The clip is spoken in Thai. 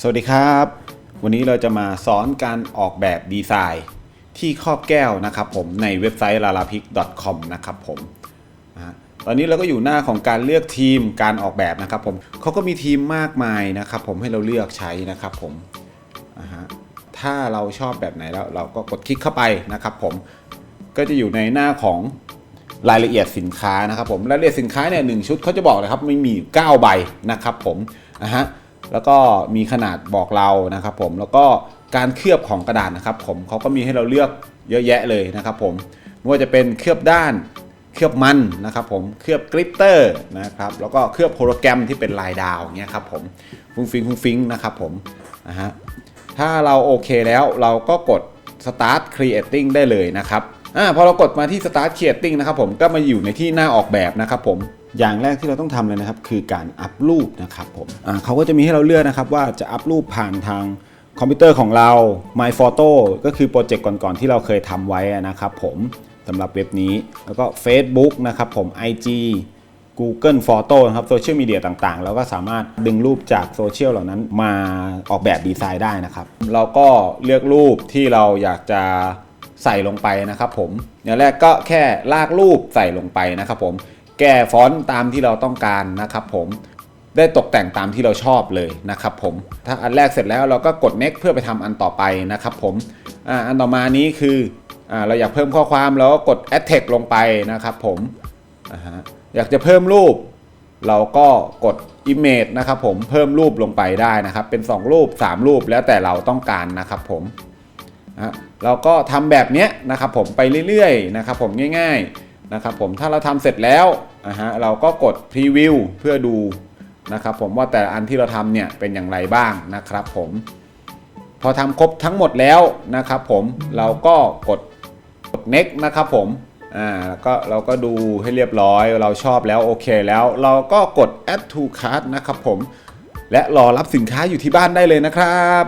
สวัสดีครับ วันนี้เราจะมาสอนการออกแบบดีไซน์ที่ครอบแก้วนะครับผมในเว็บไซต์ lalapik.com นะครับผมตอนนี้เราก็อยู่หน้าของการเลือกทีมการออกแบบนะครับผมเขาก็มีทีมมากมายนะครับผมให้เราเลือกใช้นะครับผมถ้าเราชอบแบบไหนแล้วเราก็กดคลิกเข้าไปนะครับผมก็จะอยู่ในหน้าของรายละเอียดสินค้านะครับผมรายละเอียดสินค้าเนี่ยหนึ่งชุดเขาจะบอกเลยครับไม่มี 9 ใบนะครับผมนะฮะ แล้วก็มีขนาดบอกเรานะครับผมแล้วก็การเคลือบของกระดาษนะครับผมเขาก็มีให้เราเลือกเยอะแยะเลยนะครับผมไม่ว่าจะเป็นเคลือบด้านเคลือบมันนะครับผมเคลือบกริตเตอร์นะครับแล้วก็เคลือบโฮโลแกรมที่เป็นลายดาวอย่างเงี้ยครับผมฟุ้งฟิงฟุ้งฟิงนะครับผมนะฮะถ้าเราโอเคแล้วเราก็กด start creating ได้เลยนะครับ อ่าพอเรากดมาที่ start creating นะครับผมก็มาอยู่ในที่หน้าออกแบบนะครับผมอย่างแรกที่เราต้องทำเลยนะครับคือการอัพรูปนะครับผมอ่าเขาก็จะมีให้เราเลือกนะครับว่าจะอัพรูปผ่านทางคอมพิวเตอร์ของเรา My Photo ก็คือโปรเจกต์ก่อนๆที่เราเคยทำไว้นะครับผมสำหรับเว็บนี้แล้วก็ Facebook นะครับผม IG Google Photo นะครับโซเชียลมีเดียต่างๆ แล้วก็สามารถดึงรูปจากโซเชียลเหล่านั้นมาออกแบบดีไซน์ได้นะครับ เราก็เลือกรูปที่เราอยากจะ ใส่ลงไปนะครับผมอย่างแรกก็แค่ลากรูปใส่ลงไปนะครับผมแก้ฟอนต์ตามที่เราต้องการนะครับผมได้ตกแต่งตามที่เราชอบเลยนะครับผมถ้าอันแรกเสร็จแล้วเราก็กด next เพื่อไปทำอันต่อไปนะครับผมออันต่อมานี้คืออเราอยากเพิ่มข้อความเราก็กด add text ลงไปนะครับผมออยากจะเพิ่มรูป เราก็กด image นะครับผมเพิ่มรูปลงไปได้นะครับเป็น 2 รูป 3 รูปแล้วแต่เราต้องการนะครับผม นะเราก็ทำแบบเนี้ยนะครับผมไปเรื่อยๆนะครับผมง่ายๆนะครับผมถ้าเราทำเสร็จแล้วนะฮะเราก็กด preview เพื่อดูนะครับผมว่าแต่อันที่เราทำเนี่ยเป็นอย่างไรบ้างนะครับผมพอทำครบทั้งหมดแล้วนะครับผมเราก็กดกด next นะครับผมอ่าแล้วก็เราก็ดูให้เรียบร้อยเราชอบแล้วโอเคแล้ว เราก็กด add to cart นะครับผมและรอรับสินค้าอยู่ที่บ้านได้เลยนะครับ